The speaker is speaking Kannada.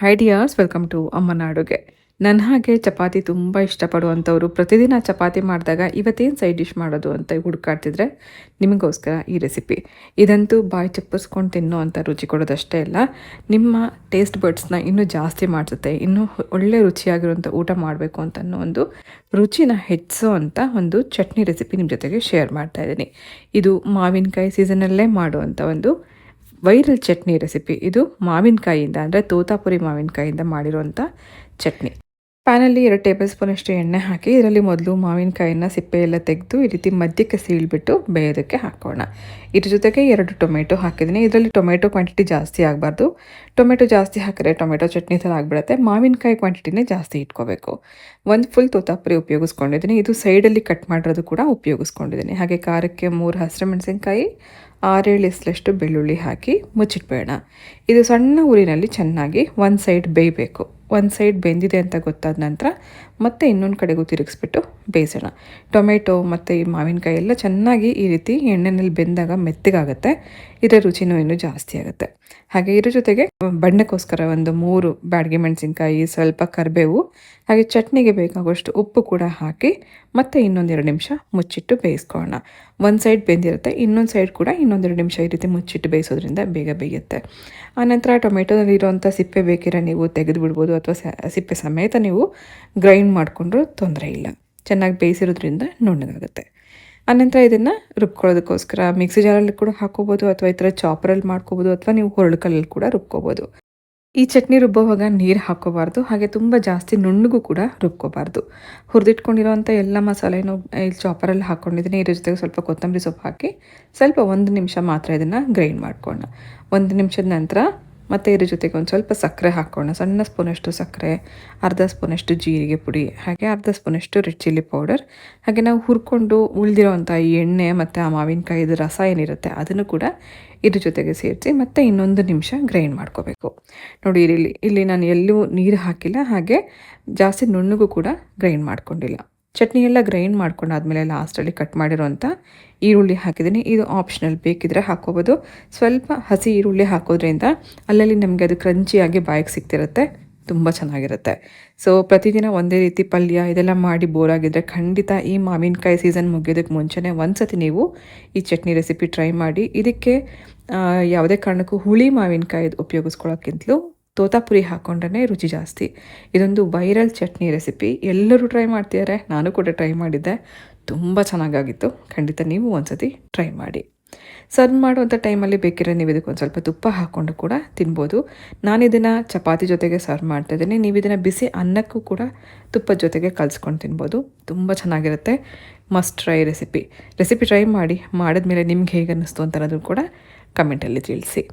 ಐಡಿಯಾಸ್ ವೆಲ್ಕಮ್ ಟು ಅಮ್ಮನ ಅಡುಗೆ ನನ್ನ ಹಾಗೆ ಚಪಾತಿ ತುಂಬ ಇಷ್ಟಪಡುವಂಥವ್ರು ಪ್ರತಿದಿನ ಚಪಾತಿ ಮಾಡಿದಾಗ ಇವತ್ತೇನು ಸೈಡ್ ಡಿಶ್ ಮಾಡೋದು ಅಂತ ಹುಡುಕಾಡ್ತಿದ್ರೆ ನಿಮಗೋಸ್ಕರ ಈ ರೆಸಿಪಿ ಇದಂತೂ ಬಾಯಿ ಚಪ್ಪಿಸ್ಕೊಂಡು ತಿನ್ನೋ ರುಚಿ ಕೊಡೋದಷ್ಟೇ ಅಲ್ಲ, ನಿಮ್ಮ ಟೇಸ್ಟ್ ಬಡ್ಸ್ನ ಇನ್ನೂ ಜಾಸ್ತಿ ಮಾಡಿಸುತ್ತೆ, ಇನ್ನೂ ಒಳ್ಳೆ ರುಚಿಯಾಗಿರುವಂಥ ಊಟ ಮಾಡಬೇಕು ಅಂತ ಒಂದು ರುಚಿನ ಹೆಚ್ಚಿಸೋ ಅಂತ ಒಂದು ಚಟ್ನಿ ರೆಸಿಪಿ ನಿಮ್ಮ ಜೊತೆಗೆ ಶೇರ್ ಮಾಡ್ತಾ ಇದ್ದೀನಿ. ಇದು ಮಾವಿನಕಾಯಿ ಸೀಸನಲ್ಲೇ ಮಾಡುವಂಥ ಒಂದು ವೈರಲ್ ಚಟ್ನಿ ರೆಸಿಪಿ. ಇದು ಮಾವಿನಕಾಯಿಯಿಂದ, ಅಂದರೆ ತೋತಾಪುರಿ ಮಾವಿನಕಾಯಿಯಿಂದ ಮಾಡಿರುವಂಥ ಚಟ್ನಿ. ಪ್ಯಾನಲ್ಲಿ ಎರಡು ಟೇಬಲ್ ಸ್ಪೂನಷ್ಟು ಎಣ್ಣೆ ಹಾಕಿ, ಇದರಲ್ಲಿ ಮೊದಲು ಮಾವಿನಕಾಯಿನ ಸಿಪ್ಪೆ ಎಲ್ಲ ತೆಗೆದು ಈ ರೀತಿ ಮಧ್ಯಕ್ಕೆ ಸೀಳ್ಬಿಟ್ಟು ಬೇಯೋದಕ್ಕೆ ಹಾಕೋಣ. ಇದ್ರ ಜೊತೆಗೆ ಎರಡು ಟೊಮೆಟೊ ಹಾಕಿದ್ದೀನಿ. ಇದರಲ್ಲಿ ಟೊಮೆಟೊ ಕ್ವಾಂಟಿಟಿ ಜಾಸ್ತಿ ಆಗಬಾರ್ದು. ಟೊಮೆಟೊ ಜಾಸ್ತಿ ಹಾಕಿದ್ರೆ ಟೊಮೆಟೊ ಚಟ್ನಿ ಥರ ಆಗಿಬಿಡುತ್ತೆ. ಮಾವಿನಕಾಯಿ ಕ್ವಾಂಟಿಟಿನೇ ಜಾಸ್ತಿ ಇಟ್ಕೋಬೇಕು. ಒಂದು ಫುಲ್ ತೋತಾಪುರಿ ಉಪಯೋಗಿಸ್ಕೊಂಡಿದ್ದೀನಿ. ಇದು ಸೈಡಲ್ಲಿ ಕಟ್ ಮಾಡಿರೋದು ಕೂಡ ಉಪಯೋಗಿಸ್ಕೊಂಡಿದ್ದೀನಿ. ಹಾಗೆ ಖಾರಕ್ಕೆ ಮೂರು ಹಸಿರು ಮೆಣಸಿನ್ಕಾಯಿ ಆರೇಳು ಎಸ್ಲಷ್ಟು ಬೆಳ್ಳುಳ್ಳಿ ಹಾಕಿ ಮುಚ್ಚಿಟ್ಬೇಡ. ಇದು ಸಣ್ಣ ಊರಿನಲ್ಲಿ ಚೆನ್ನಾಗಿ ಒಂದು ಸೈಡ್ ಬೇಯಬೇಕು. ಒಂದು ಸೈಡ್ ಬೆಂದಿದೆ ಅಂತ ಗೊತ್ತಾದ ನಂತರ ಮತ್ತೆ ಇನ್ನೊಂದು ಕಡೆಗೂ ತಿರುಗಿಸ್ಬಿಟ್ಟು ಬೇಯಿಸೋಣ. ಟೊಮೆಟೊ ಮತ್ತು ಈ ಮಾವಿನಕಾಯಿ ಎಲ್ಲ ಚೆನ್ನಾಗಿ ಈ ರೀತಿ ಎಣ್ಣೆನಲ್ಲಿ ಬೆಂದಾಗ ಮೆತ್ತಗಾಗುತ್ತೆ. ಇದರ ರುಚಿನೂ ಇನ್ನೂ ಜಾಸ್ತಿ ಆಗುತ್ತೆ. ಹಾಗೆ ಇದ್ರ ಜೊತೆಗೆ ಬಣ್ಣಕ್ಕೋಸ್ಕರ ಒಂದು ಮೂರು ಬ್ಯಾಡಗಿ ಮೆಣಸಿನ್ಕಾಯಿ, ಸ್ವಲ್ಪ ಕರಿಬೇವು, ಹಾಗೆ ಚಟ್ನಿಗೆ ಬೇಕಾಗುವಷ್ಟು ಉಪ್ಪು ಕೂಡ ಹಾಕಿ ಮತ್ತೆ ಇನ್ನೊಂದೆರಡು ನಿಮಿಷ ಮುಚ್ಚಿಟ್ಟು ಬೇಯಿಸ್ಕೊಳ್ಳೋಣ. ಒಂದು ಸೈಡ್ ಬೆಂದಿರುತ್ತೆ, ಇನ್ನೊಂದು ಸೈಡ್ ಕೂಡ ಇನ್ನೊಂದೆರಡು ನಿಮಿಷ ಈ ರೀತಿ ಮುಚ್ಚಿಟ್ಟು ಬೇಯಿಸೋದ್ರಿಂದ ಬೇಗ ಬೇಯುತ್ತೆ. ಆನಂತರ ಟೊಮೆಟೊದಲ್ಲಿರುವಂಥ ಸಿಪ್ಪೆ ಬೇಕಿರೋ ನೀವು ತೆಗೆದು ಬಿಡ್ಬೋದು ಅಥವಾ ಸಿಪ್ಪೆ ಸಮೇತ ನೀವು ಗ್ರೈಂಡ್ ಮಾಡಿಕೊಂಡ್ರೂ ತೊಂದರೆ ಇಲ್ಲ. ಚೆನ್ನಾಗಿ ಬೇಯಿಸಿರೋದ್ರಿಂದ ನುಣ್ಣಗಾಗುತ್ತೆ. ಆನಂತರ ಇದನ್ನು ರುಬ್ಕೊಳ್ಳೋದಕ್ಕೋಸ್ಕರ ಮಿಕ್ಸಿ ಜಾರಲ್ಲಿ ಕೂಡ ಹಾಕೋಬೋದು ಅಥವಾ ಈ ಥರ ಚಾಪರಲ್ಲಿ ಮಾಡ್ಕೋಬೋದು ಅಥವಾ ನೀವು ಹೊರಳುಕಲ್ಲಲ್ಲಿ ಕೂಡ ರುಬ್ಕೋಬೋದು. ಈ ಚಟ್ನಿ ರುಬ್ಬೋವಾಗ ನೀರು ಹಾಕೋಬಾರ್ದು, ಹಾಗೆ ತುಂಬ ಜಾಸ್ತಿ ನುಣ್ಣಗೂ ಕೂಡ ರುಬ್ಕೋಬಾರ್ದು. ಹುರಿದಿಟ್ಕೊಂಡಿರೋವಂಥ ಎಲ್ಲ ಮಸಾಲೆನೂ ಇಲ್ಲಿ ಚಾಪರಲ್ಲಿ ಹಾಕ್ಕೊಂಡಿದ್ದೀನಿ ಇದ್ರ ಜೊತೆಗೆ ಸ್ವಲ್ಪ ಕೊತ್ತಂಬರಿ ಸೊಪ್ಪು ಹಾಕಿ ಸ್ವಲ್ಪ ಒಂದು ನಿಮಿಷ ಮಾತ್ರ ಇದನ್ನು ಗ್ರೈಂಡ್ ಮಾಡ್ಕೊಳ್ಳೋಣ. ಒಂದು ನಿಮಿಷದ ನಂತರ ಮತ್ತು ಇದ್ರ ಜೊತೆಗೆ ಒಂದು ಸ್ವಲ್ಪ ಸಕ್ಕರೆ ಹಾಕ್ಕೊಳ್ಳೋಣ ಸಣ್ಣ ಸ್ಪೂನಷ್ಟು ಸಕ್ಕರೆ, ಅರ್ಧ ಸ್ಪೂನಷ್ಟು ಜೀರಿಗೆ ಪುಡಿ, ಹಾಗೆ ಅರ್ಧ ಸ್ಪೂನಷ್ಟು ರೆಡ್ ಚಿಲ್ಲಿ ಪೌಡರ್. ಹಾಗೆ ನಾವು ಹುರ್ಕೊಂಡು ಉಳಿದಿರೋವಂಥ ಈ ಎಣ್ಣೆ ಮತ್ತು ಆ ಮಾವಿನಕಾಯಿದು ರಸ ಏನಿರುತ್ತೆ ಅದನ್ನು ಕೂಡ ಇದ್ರ ಜೊತೆಗೆ ಸೇರಿಸಿ ಮತ್ತೆ ಇನ್ನೊಂದು ನಿಮಿಷ ಗ್ರೈಂಡ್ ಮಾಡ್ಕೋಬೇಕು. ನೋಡಿ, ಇಲ್ಲಿ ಇಲ್ಲಿ ನಾನು ಎಲ್ಲೂ ನೀರು ಹಾಕಿಲ್ಲ, ಹಾಗೆ ಜಾಸ್ತಿ ನುಣ್ಣಗೂ ಕೂಡ ಗ್ರೈಂಡ್ ಮಾಡ್ಕೊಂಡಿಲ್ಲ. ಚಟ್ನಿ ಎಲ್ಲ ಗ್ರೈಂಡ್ ಮಾಡ್ಕೊಂಡಾದಮೇಲೆ ಲಾಸ್ಟಲ್ಲಿ ಕಟ್ ಮಾಡಿರೋಂಥ ಈರುಳ್ಳಿ ಹಾಕಿದ್ದೀನಿ. ಇದು ಆಪ್ಷನಲ್ ಬೇಕಿದ್ರೆ ಹಾಕೋಬೋದು ಸ್ವಲ್ಪ ಹಸಿ ಈರುಳ್ಳಿ ಹಾಕೋದ್ರಿಂದ ಅಲ್ಲಲ್ಲಿ ನಮಗೆ ಅದು ಕ್ರಂಚಿಯಾಗಿ ಬಾಯಿಗೆ ಸಿಗ್ತಿರುತ್ತೆ. ತುಂಬ ಚೆನ್ನಾಗಿರುತ್ತೆ. ಸೊ ಪ್ರತಿದಿನ ಒಂದೇ ರೀತಿ ಪಲ್ಯ ಇದೆಲ್ಲ ಮಾಡಿ ಬೋರ್ ಆಗಿದ್ರೆ ಖಂಡಿತ ಈ ಮಾವಿನಕಾಯಿ ಸೀಸನ್ ಮುಗಿಯೋದಕ್ಕೆ ಮುಂಚೆನೇ ಒಂದು ಸತಿ ನೀವು ಈ ಚಟ್ನಿ ರೆಸಿಪಿ ಟ್ರೈ ಮಾಡಿ. ಇದಕ್ಕೆ ಯಾವುದೇ ಕಾರಣಕ್ಕೂ ಹುಳಿ ಮಾವಿನಕಾಯಿ ಉಪಯೋಗಿಸ್ಕೊಳ್ಳೋಕ್ಕಿಂತಲೂ ತೋತಾಪುರಿ ಹಾಕೊಂಡ್ರೆ ರುಚಿ ಜಾಸ್ತಿ. ಇದೊಂದು ವೈರಲ್ ಚಟ್ನಿ ರೆಸಿಪಿ ಎಲ್ಲರೂ ಟ್ರೈ ಮಾಡ್ತಿದ್ದಾರೆ ನಾನು ಕೂಡ ಟ್ರೈ ಮಾಡಿದ್ದೆ. ತುಂಬ ಚೆನ್ನಾಗಾಗಿತ್ತು. ಖಂಡಿತ ನೀವು ಒಂದ್ಸತಿ ಟ್ರೈ ಮಾಡಿ. ಸರ್ವ್ ಮಾಡುವಂಥ ಟೈಮಲ್ಲಿ ಬೇಕಿದ್ರೆ ನೀವು ಇದಕ್ಕೆ ಒಂದು ಸ್ವಲ್ಪ ತುಪ್ಪ ಹಾಕ್ಕೊಂಡು ಕೂಡ ತಿನ್ಬೋದು. ನಾನು ಇದನ್ನು ಚಪಾತಿ ಜೊತೆಗೆ ಸರ್ವ್ ಮಾಡ್ತಾ ಇದ್ದೀನಿ. ನೀವು ಇದನ್ನು ಬಿಸಿ ಅನ್ನಕ್ಕೂ ಕೂಡ ತುಪ್ಪದ ಜೊತೆಗೆ ಕಲಿಸ್ಕೊಂಡು ತಿನ್ಬೋದು. ತುಂಬ ಚೆನ್ನಾಗಿರುತ್ತೆ. Must try recipe recipe try ಮಾಡಿ, ಮಾಡಿದ್ಮೇಲೆ ನಿಮ್ಗೆ ಹೇಗೆ ಅನ್ನಿಸ್ತು ಅಂತ ಅನ್ನೋದು ಕೂಡ ಕಮೆಂಟಲ್ಲಿ ತಿಳಿಸಿ.